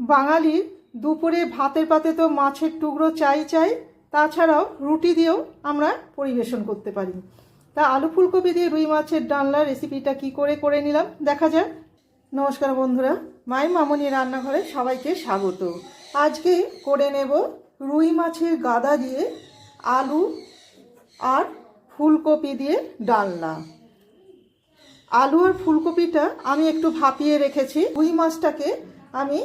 বাঙালির দুপুরে ভাতের পাতে তো মাছের টুকরো চাই চাই, তাছাড়াও রুটি দিয়েও আমরা পরিবেশন করতে পারি। তা আলু ফুলকপি দিয়ে রুই মাছের ডালনার রেসিপিটা কি করে করে নিলাম? দেখা যাক। নমস্কার বন্ধুরা, মাই মামনি রান্নাঘরে সবাইকে স্বাগত। আজকে করে নেব রুই মাছের গাদা দিয়ে আলু আর ফুলকপি দিয়ে ডালনা। আলু আর ফুলকপিটা আমি একটু ভাপিয়ে রেখেছি। রুই মাছটাকে আমি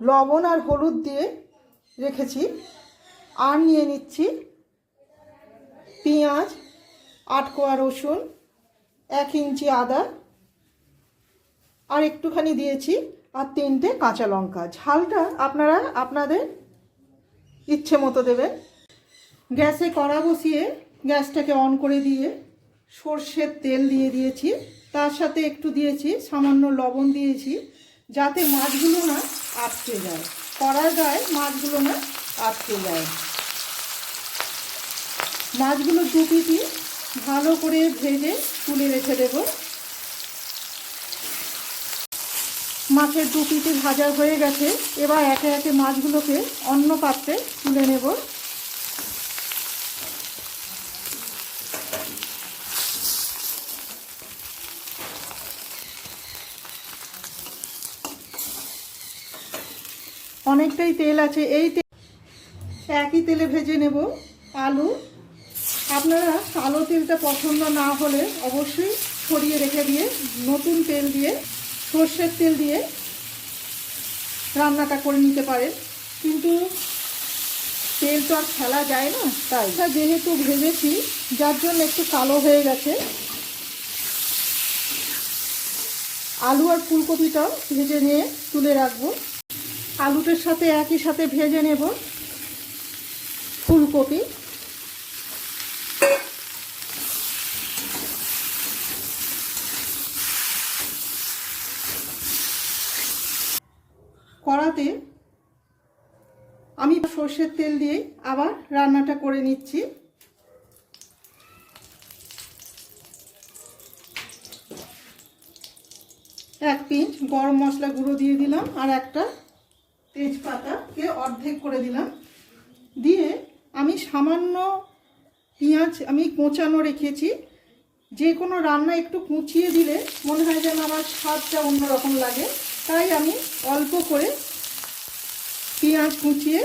লবণ আর হলুদ দিয়ে রেখেছি। আর নিয়ে নিচ্ছি পেঁয়াজ আট কোয়া রসুন, এক ইঞ্চি আদা, আর একটুখানি দিয়েছি আর তিনটে কাঁচা লঙ্কা। ঝালটা আপনারা আপনাদের ইচ্ছে মতো দেবেন। গ্যাসে কড়া বসিয়ে গ্যাসটাকে অন করে দিয়ে সর্ষের তেল দিয়ে দিয়েছি। তার সাথে একটু দিয়েছি, সামান্য লবণ দিয়েছি, যাতে মাছগুলো না আটকে যায়। করা যায় মাছগুলো না আটকে যায়। মাছগুলো দু পিটি ভালো করে ভেজে তুলে রেখে দেব। মাছের দু পিটি ভাজা হয়ে গেছে। এবার একে একে মাছগুলোকে অন্য পাত্রে তুলে নেব। অনেকটাই তেল আছে, এই তেল একই তেলে ভেজে নেব আলু। আপনারা কালো তেলটা পছন্দ না হলে অবশ্যই সরিয়ে রেখে দিয়ে, নতুন তেল দিয়ে, সর্ষের তেল দিয়ে রান্নাটা করে নিতে পারেন। কিন্তু তেল তো আর ফেলা যায় না, তাই। যেহেতু ভেজেছি, যার জন্য একটু কালো হয়ে গেছে। আলু আর ফুলকপিটাও ভেজে নিয়ে তুলে রাখব। আলুটার সাথে একই সাথে ভেজে নেব ফুলকপি। কড়াতে আমি সর্ষের তেল দিয়ে আবার রান্নাটা করে নিচ্ছি। এক পিঞ্চ গরম মশলা গুঁড়ো দিয়ে দিলাম আর একটা তেজপাতাকে অর্ধেক করে দিলাম। দিয়ে আমি সামান্য পেঁয়াজ আমি কোঁচানো রেখেছি। যে কোনো রান্না একটু কুচিয়ে দিলে মনে হয় যেন আমার স্বাদটা অন্যরকম লাগে। তাই আমি অল্প করে পেঁয়াজ কুচিয়ে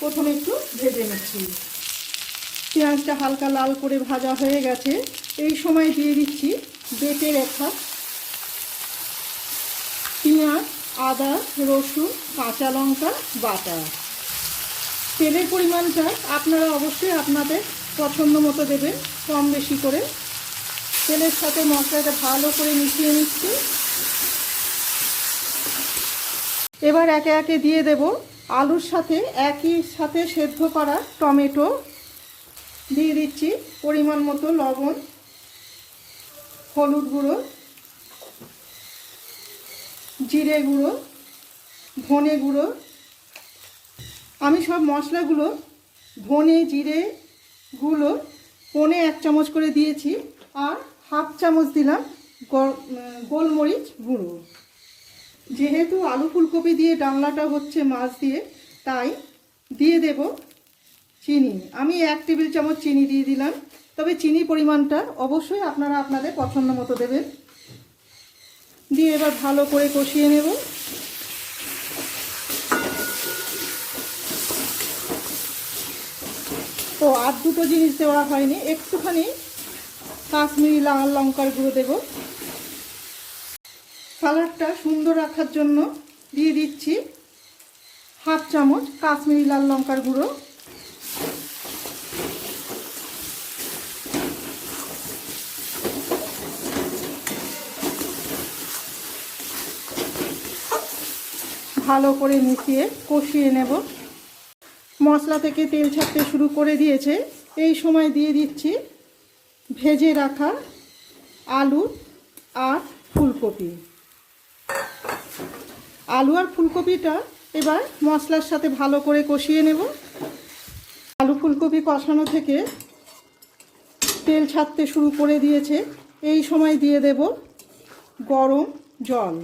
প্রথমে একটু ভেজে নিচ্ছি। পেঁয়াজটা হালকা লাল করে ভাজা হয়ে গেছে। এই সময় দিয়ে দিচ্ছি বেটে রেখা পেঁয়াজ আদা, রসুন, কাঁচা লঙ্কা বাটা তেলের পরিমাণটা আপনারা অবশ্যই আপনাদের পছন্দ মতো দেবেন, কম বেশি করে। তেলের সাথে মশলাটা ভালো করে মিশিয়ে নিচ্ছি। এবার একে একে দিয়ে দেব আলুর সাথে একই সাথে সেদ্ধ করা টমেটো। দিয়ে দিচ্ছি পরিমাণ মতো লবণ, হলুদ গুঁড়ো। জিরে গুঁড়ো, ধনে গুঁড়ো। আমি সব মশলাগুলো ধনে, জিরে গুলো পনে এক চামচ করে দিয়েছি আর হাফ চামচ দিলাম গোলমরিচ গুঁড়ো। যেহেতু আলু ফুলকপি দিয়ে ডালনাটা হচ্ছে মাছ দিয়ে, তাই দিয়ে দেব চিনি। আমি এক টেবিল চামচ চিনি দিয়ে দিলাম। তবে চিনি পরিমাণটা অবশ্যই আপনারা আপনাদের পছন্দ মতো দেবেন। দিয়ে এবার ভালো করে কষিয়ে নেব। তো আর দুটো জিনিস দেওয়া হয়নি। একটুখানি কাশ্মীরি লাল লঙ্কার গুঁড়ো দেব। কালারটা সুন্দর রাখার জন্য দিয়ে দিচ্ছি হাফ চামচ কাশ্মীরি লাল লঙ্কার গুঁড়ো। ভালো করে মিশিয়ে কষিয়ে নেব। মশলা থেকে তেল ছাড়তে শুরু করে দিয়েছে। এই সময় দিয়ে দিচ্ছি ভেজে রাখা আলু আর ফুলকপি। আলু আর ফুলকপিটা এবার মশলার সাথে ভালো করে কষিয়ে নেব। আলু ফুলকপি কষানো থেকে তেল ছাড়তে শুরু করে দিয়েছে। এই সময় দিয়ে দেব গরম জল।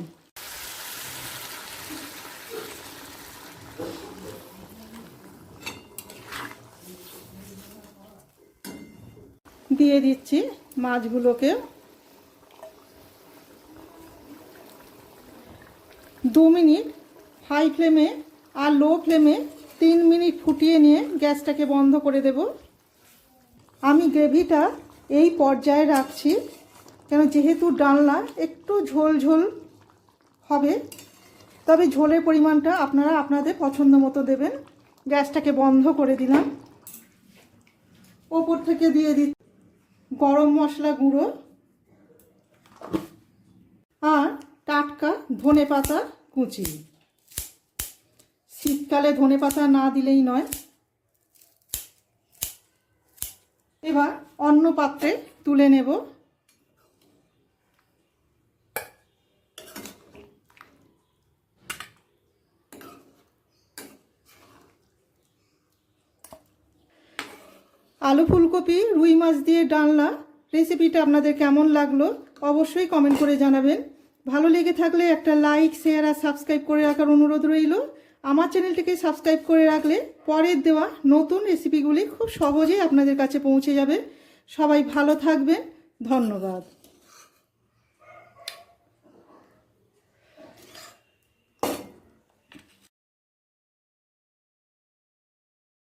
দিয়ে দিচ্ছি মাছগুলোকে। দু মিনিট হাই ফ্লেমে আর লো ফ্লেমে তিন মিনিট ফুটিয়ে নিয়ে গ্যাসটাকে বন্ধ করে দেব। আমি গ্রেভিটা এই পর্যায়ে রাখছি, কেন যেহেতু ডালনা একটু ঝোল ঝোল হবে, তবে ঝোলের পরিমাণটা আপনারা আপনাদের পছন্দ মতো দেবেন। গ্যাসটাকে বন্ধ করে দিলাম। ওপর থেকে দিয়ে দিচ্ছি গরম মশলা গুঁড়ো আর টাটকা ধনে পাতা কুচি। শীতকালে ধনে পাতা না দিলেই নয়। এবার অন্য পাত্রে তুলে নেব। আলু ফুলকপি, রুই মাছ দিয়ে ডালনা রেসিপিটা আপনাদের কেমন লাগল অবশ্যই কমেন্ট করে জানাবেন। ভালো লেগে থাকলে একটা লাইক শেয়ার আর সাবস্ক্রাইব করে রাখার অনুরোধ রইল। আমার চ্যানেলটিকে সাবস্ক্রাইব করে রাখলে পরের দেওয়া নতুন রেসিপিগুলি খুব সহজেই আপনাদের কাছে পৌঁছে যাবে। সবাই ভালো থাকবেন। ধন্যবাদ।